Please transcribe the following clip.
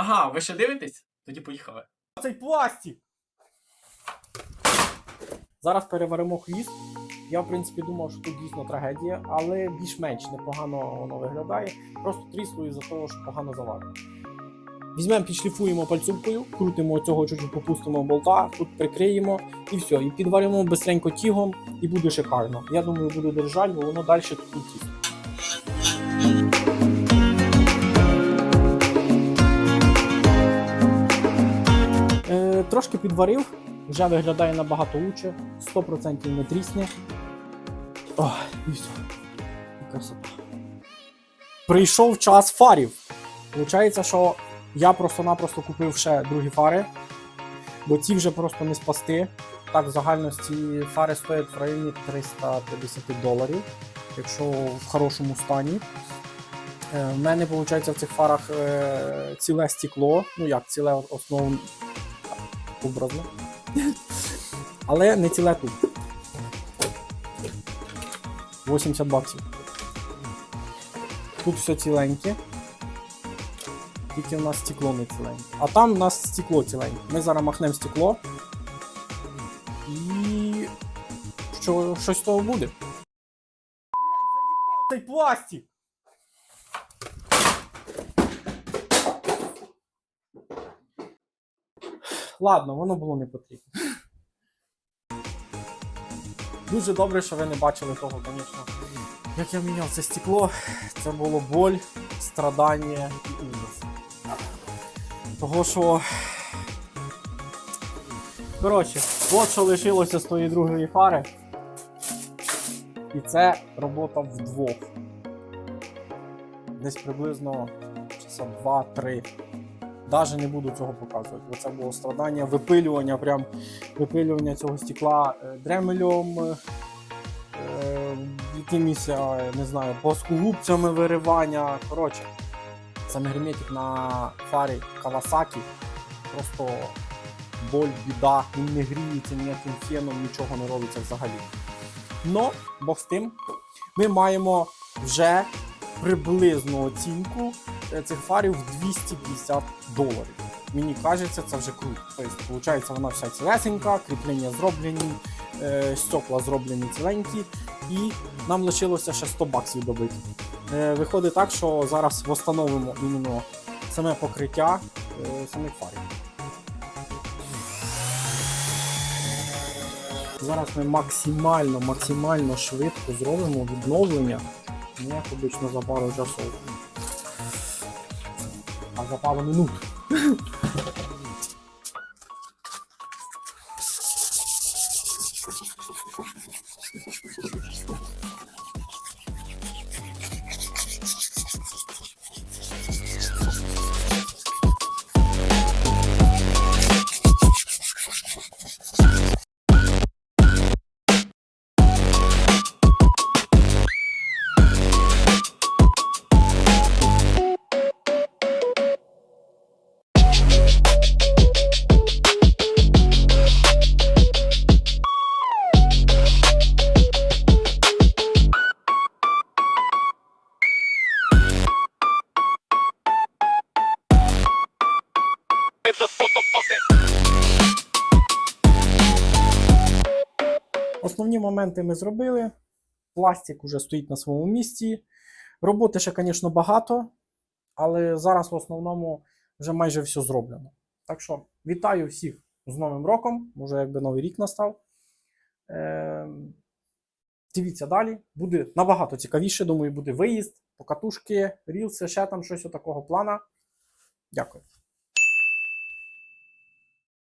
Ага, ви ще дивитесь? Тоді поїхали. Цей пластик. Зараз переваримо хвіст. Я, в принципі, думав, що тут дійсно трагедія, але більш-менш непогано воно виглядає. Просто трісло із-за того, що погано заварено. Візьмемо, підшліфуємо пальцюкою, крутимо цього чуть-чуть попустимо болта, тут прикриємо і все. І підваримо бистренько тігом, і буде шикарно. Я думаю, буде держати, бо воно далі тут тісно. Трошки підварив, вже виглядає набагато лучше, 100% не трісне. Ох, і все. Красота. Прийшов час фарів. Получається, що я просто-напросто купив ще другі фари, бо ці вже просто не спасти. Так, в загальності фари стоять в районі 350 доларів, якщо в хорошому стані. Е, В мене, виходить, в цих фарах е, ціле стекло. Ну як, ціле основне образно. Але не ціле тут. 80 баксів. Тут все ціленьке. Тільки в нас стекло не ціленьке. А там у нас стекло ціленьке. Ми зараз махнемо стекло. І. Що, щось з того буде. Блять, заїбав цей пластик! Ладно, воно було не потрібно. Дуже добре, що ви не бачили того, звісно. Як я міняв це стекло, це було боль, страдання і ужас. Того що. Коротше, от що лишилося з тої другої фари. І це робота вдвох. Десь приблизно часа 2-3. Даже не буду цього показувати, бо це було страдання, випилювання, прям випилювання цього стекла е, дремелем, е, е, якимись, не знаю, плоскогубцями виривання. Коротше, саме герметик на фарі Kawasaki просто боль, біда, він не гріється ніяким феном, нічого не робиться взагалі. Но, Бог з тим, ми маємо вже приблизну оцінку цих фарів в 250 доларів. Мені кажеться, це вже круто. Тобто, виходить, вона вся цілесенька, кріплення зроблені, е, стекла зроблені ціленькі, і нам лишилося ще 100 баксів добити. Е, виходить так, що зараз встановимо іменно саме покриття е, самих фарів. Зараз ми максимально, максимально швидко зробимо відновлення. Як обично за пару часов. А за пару минут. Основні моменти ми зробили. Пластик уже стоїть на своєму місці. Роботи ще, звісно, багато, але зараз в основному вже майже все зроблено. Так що вітаю всіх з Новим роком, може, якби новий рік настав. Е, дивіться далі. Буде набагато цікавіше. Думаю, буде виїзд, покатушки, рілси, ще там щось такого плана. Дякую.